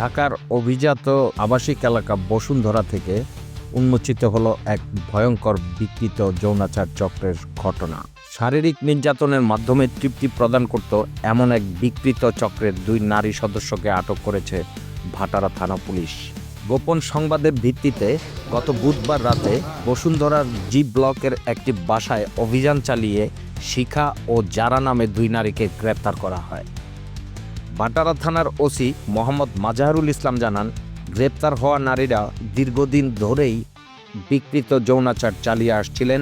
ঢাকার অভিজাত আবাসিক এলাকা বসুন্ধরা থেকে উন্মোচিত হলো এক ভয়ঙ্কর বিকৃত যৌনাচার চক্রের ঘটনা। শারীরিক নির্যাতনের মাধ্যমে তৃপ্তি প্রদান করত এমন এক বিকৃত চক্রের দুই নারী সদস্যকে আটক করেছে ভাটারা থানা পুলিশ। গোপন সংবাদের ভিত্তিতে গত বুধবার রাতে বসুন্ধরার জি ব্লকের একটি বাসায় অভিযান চালিয়ে শিখা ও জারা নামে দুই নারীকে গ্রেপ্তার করা হয়। ভাটারা থানার ওসি মোহাম্মদ মাজাহারুল ইসলাম জানান, গ্রেপ্তার হওয়া নারীরা দীর্ঘদিন ধরেই বিকৃত যৌনাচার চালিয়ে আসছিলেন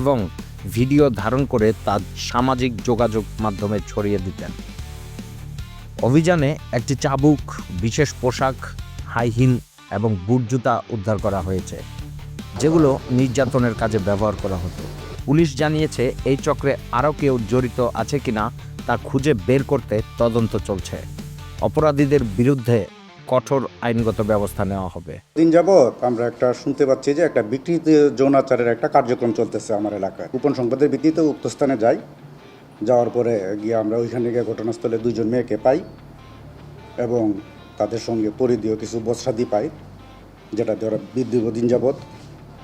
এবং ভিডিও ধারণ করে তা সামাজিক যোগাযোগ মাধ্যমে ছড়িয়ে দিতেন। অভিযানে একটি চাবুক, বিশেষ পোশাক হাইহিন এবং বুট জুতা উদ্ধার করা হয়েছে, যেগুলো নির্যাতনের কাজে ব্যবহার করা হতো। পুলিশ জানিয়েছে, এই চক্রে আরও কেউ জড়িত আছে কিনা তা খুঁজে বের করতে তদন্ত চলছে। অপরাধীদের বিরুদ্ধে কঠোর আইনগত ব্যবস্থা নেওয়া হবে। দিন যাবৎ আমরা একটা শুনতে পাচ্ছি যে একটা বিকৃত যৌনাচারের একটা কার্যক্রম চলতেছে আমার এলাকায়। গোপন সংবাদের ভিত্তিতে উক্ত স্থানে যাই। যাওয়ার পরে গিয়ে আমরা ওইখানে গিয়ে ঘটনাস্থলে দুজন মেয়েকে পাই এবং তাদের সঙ্গে পরিধীয় কিছু বস্ত্রাদি পাই, যেটা দিয়ে ওরা দীর্ঘদিন যাবৎ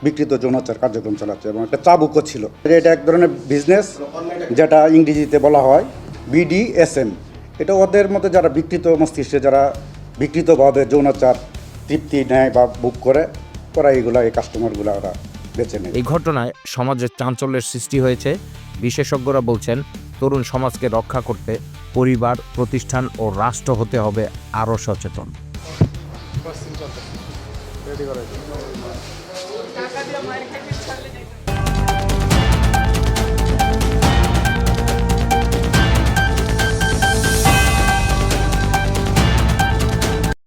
বিকৃত যৌনাচার কার্যক্রম চালাচ্ছে এবং একটা চাবুকও ছিল। এটা এক ধরনের বিজনেস যেটা ইংরেজিতে বলা হয় বিডিএসএম এটা ওদের মধ্যে যারা বিকৃত মস্তিষ্কে যারা বিকৃতভাবে যৌনাচার তৃপ্তি নেয় বা বুক করে ওরা এইগুলা এই কাস্টমারগুলো ওরা বেছে নেয়। এই ঘটনায় সমাজে চাঞ্চল্যের সৃষ্টি হয়েছে। বিশেষজ্ঞরা বলছেন তরুণ সমাজকে রক্ষা করতে পরিবার প্রতিষ্ঠান ও রাষ্ট্র হতে হবে আরও সচেতন। রেডি করে